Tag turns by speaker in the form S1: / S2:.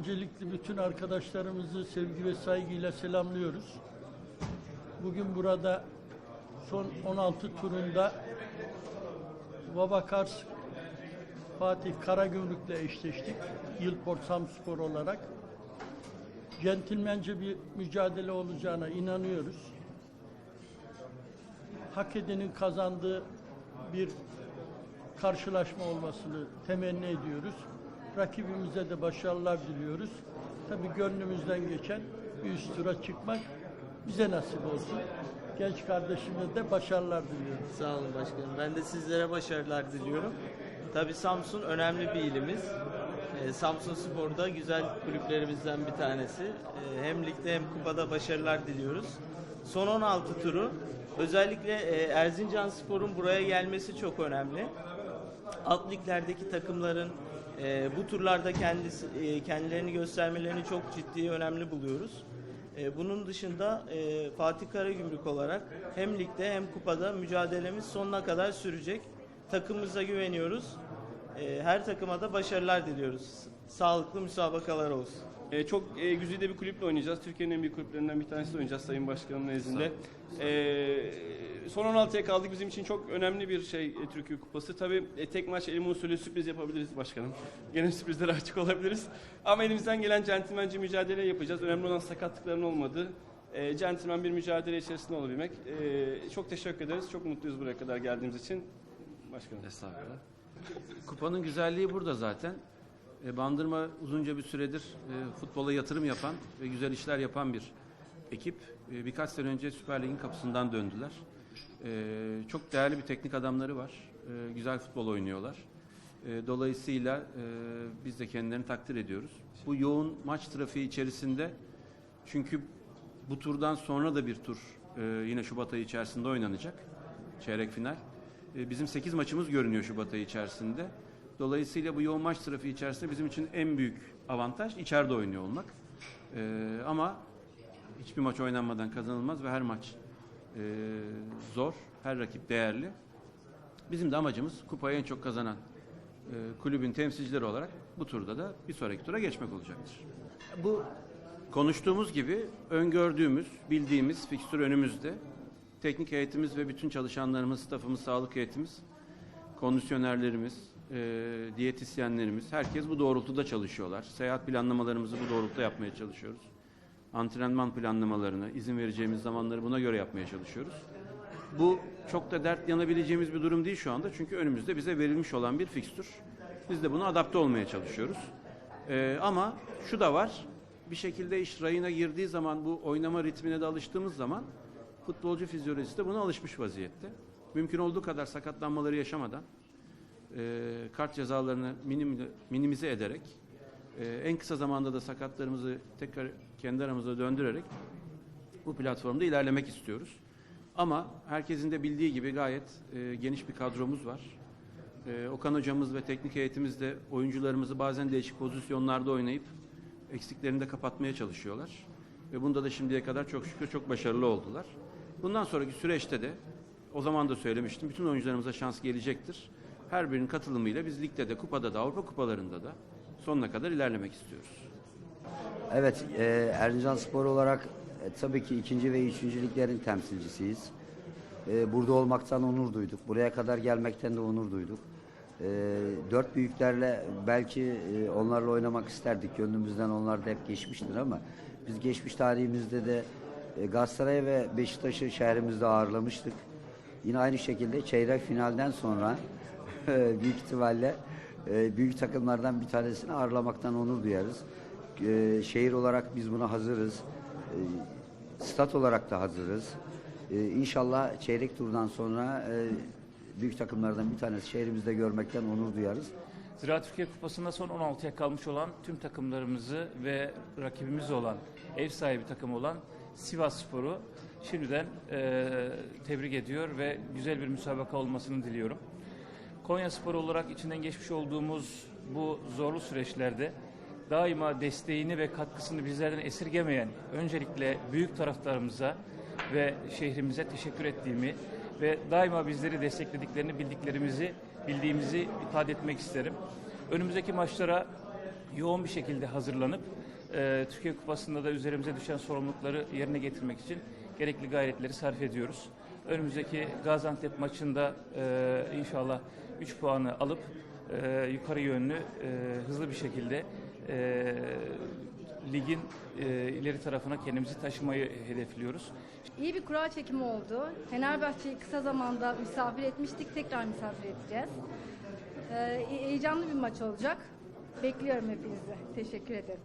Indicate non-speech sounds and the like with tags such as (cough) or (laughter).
S1: Öncelikle bütün arkadaşlarımızı sevgi ve saygıyla selamlıyoruz. Bugün burada son 16 turunda Vabakars Fatih Karagümrük'le eşleştik. Yılport Samspor olarak. Centilmence bir mücadele olacağına inanıyoruz. Hak edenin kazandığı bir karşılaşma olmasını temenni ediyoruz. Rakibimize de başarılar diliyoruz. Tabii gönlümüzden geçen bir üst tura çıkmak bize nasip olsun. Genç kardeşime de başarılar diliyorum.
S2: Sağ olun başkanım. Ben de sizlere başarılar diliyorum. Tabii Samsun önemli bir ilimiz. Ee, Samsun Spor'da güzel kulüplerimizden bir tanesi. Ee, hem ligde hem kupada başarılar diliyoruz. Son 16 turu özellikle e, Erzincan Spor'un buraya gelmesi çok önemli. Alt liglerdeki takımların e, bu turlarda kendisi, e, kendilerini göstermelerini çok ciddi önemli buluyoruz. E, bunun dışında e, Fatih Karagümrük olarak hem ligde hem kupada mücadelemiz sonuna kadar sürecek. Takımımıza güveniyoruz. E, her takıma da başarılar diliyoruz. Sağlıklı müsabakalar olsun.
S3: Ee, çok e, güzide bir kulüple oynayacağız. Türkiye'nin en büyük kulüplerinden bir tanesi oynayacağız Sayın Başkanımın nezdinde. Ee, son 16'ya kaldık. Bizim için çok önemli bir şey e, Türkiye Kupası. Tabii e, tek maç elime usulü sürpriz yapabiliriz başkanım. (laughs) Gene sürprizlere açık olabiliriz. Ama elimizden gelen centilmence mücadele yapacağız. Önemli olan sakatlıkların olmadığı. E, centilmen bir mücadele içerisinde olabilmek. E, çok teşekkür ederiz. Çok mutluyuz buraya kadar geldiğimiz için. Başkanım.
S4: Estağfurullah. Kupanın güzelliği burada zaten. E, Bandırma uzunca bir süredir e, futbola yatırım yapan ve güzel işler yapan bir ekip. E, birkaç sene önce Süper Lig'in kapısından döndüler. E, çok değerli bir teknik adamları var. E, güzel futbol oynuyorlar. E, dolayısıyla e, biz de kendilerini takdir ediyoruz. Bu yoğun maç trafiği içerisinde çünkü bu turdan sonra da bir tur e, yine Şubat ayı içerisinde oynanacak. Çeyrek final. E, bizim 8 maçımız görünüyor Şubat ayı içerisinde. Dolayısıyla bu yoğun maç trafiği içerisinde bizim için en büyük avantaj içeride oynuyor olmak. E, ama hiçbir maç oynanmadan kazanılmaz ve her maç e, zor, her rakip değerli. Bizim de amacımız kupayı en çok kazanan e, kulübün temsilcileri olarak bu turda da bir sonraki tura geçmek olacaktır. Bu konuştuğumuz gibi öngördüğümüz, bildiğimiz fikstür önümüzde. Teknik heyetimiz ve bütün çalışanlarımız, stafımız, sağlık heyetimiz, kondisyonerlerimiz, e, diyetisyenlerimiz, herkes bu doğrultuda çalışıyorlar. Seyahat planlamalarımızı bu doğrultuda yapmaya çalışıyoruz. Antrenman planlamalarını, izin vereceğimiz zamanları buna göre yapmaya çalışıyoruz. Bu çok da dert yanabileceğimiz bir durum değil şu anda. Çünkü önümüzde bize verilmiş olan bir fikstür. Biz de buna adapte olmaya çalışıyoruz. Ee, ama şu da var. Bir şekilde iş rayına girdiği zaman bu oynama ritmine de alıştığımız zaman futbolcu fizyolojisi de buna alışmış vaziyette. Mümkün olduğu kadar sakatlanmaları yaşamadan e, kart cezalarını minim, minimize ederek e, en kısa zamanda da sakatlarımızı tekrar kendi aramıza döndürerek bu platformda ilerlemek istiyoruz. Ama herkesin de bildiği gibi gayet e, geniş bir kadromuz var. E, Okan hocamız ve teknik heyetimiz oyuncularımızı bazen değişik pozisyonlarda oynayıp eksiklerini de kapatmaya çalışıyorlar. Ve bunda da şimdiye kadar çok şükür çok başarılı oldular. Bundan sonraki süreçte de o zaman da söylemiştim bütün oyuncularımıza şans gelecektir. Her birinin katılımıyla biz ligde de kupada da Avrupa kupalarında da sonuna kadar ilerlemek istiyoruz.
S5: Evet, e, Erzincan Spor olarak e, tabii ki ikinci ve üçüncü liglerin temsilcisiyiz. E, burada olmaktan onur duyduk. Buraya kadar gelmekten de onur duyduk. E, dört büyüklerle belki e, onlarla oynamak isterdik. Gönlümüzden onlar da hep geçmiştir ama biz geçmiş tarihimizde de Galatasaray ve Beşiktaş'ı şehrimizde ağırlamıştık. Yine aynı şekilde çeyrek finalden sonra (laughs) büyük ihtimalle e, büyük takımlardan bir tanesini ağırlamaktan onur duyarız. E, şehir olarak biz buna hazırız. E, stat olarak da hazırız. E, inşallah çeyrek turdan sonra e, büyük takımlardan bir tanesi şehrimizde görmekten onur duyarız.
S6: Ziraat Türkiye Kupası'nda son 16'ya kalmış olan tüm takımlarımızı ve rakibimiz olan, ev sahibi takım olan Sivas Spor'u şimdiden eee, tebrik ediyor ve güzel bir müsabaka olmasını diliyorum. Konya Spor olarak içinden geçmiş olduğumuz bu zorlu süreçlerde daima desteğini ve katkısını bizlerden esirgemeyen öncelikle büyük taraftarımıza ve şehrimize teşekkür ettiğimi ve daima bizleri desteklediklerini bildiklerimizi bildiğimizi ifade etmek isterim. Önümüzdeki maçlara yoğun bir şekilde hazırlanıp e, Türkiye Kupası'nda da üzerimize düşen sorumlulukları yerine getirmek için gerekli gayretleri sarf ediyoruz. Önümüzdeki Gaziantep maçında e, inşallah 3 puanı alıp e, yukarı yönlü e, hızlı bir şekilde e, ligin e, ileri tarafına kendimizi taşımayı hedefliyoruz.
S7: İyi bir kura çekimi oldu. Fenerbahçe'yi kısa zamanda misafir etmiştik. Tekrar misafir edeceğiz. Ee, heyecanlı bir maç olacak. Bekliyorum hepinizi. Teşekkür ederim.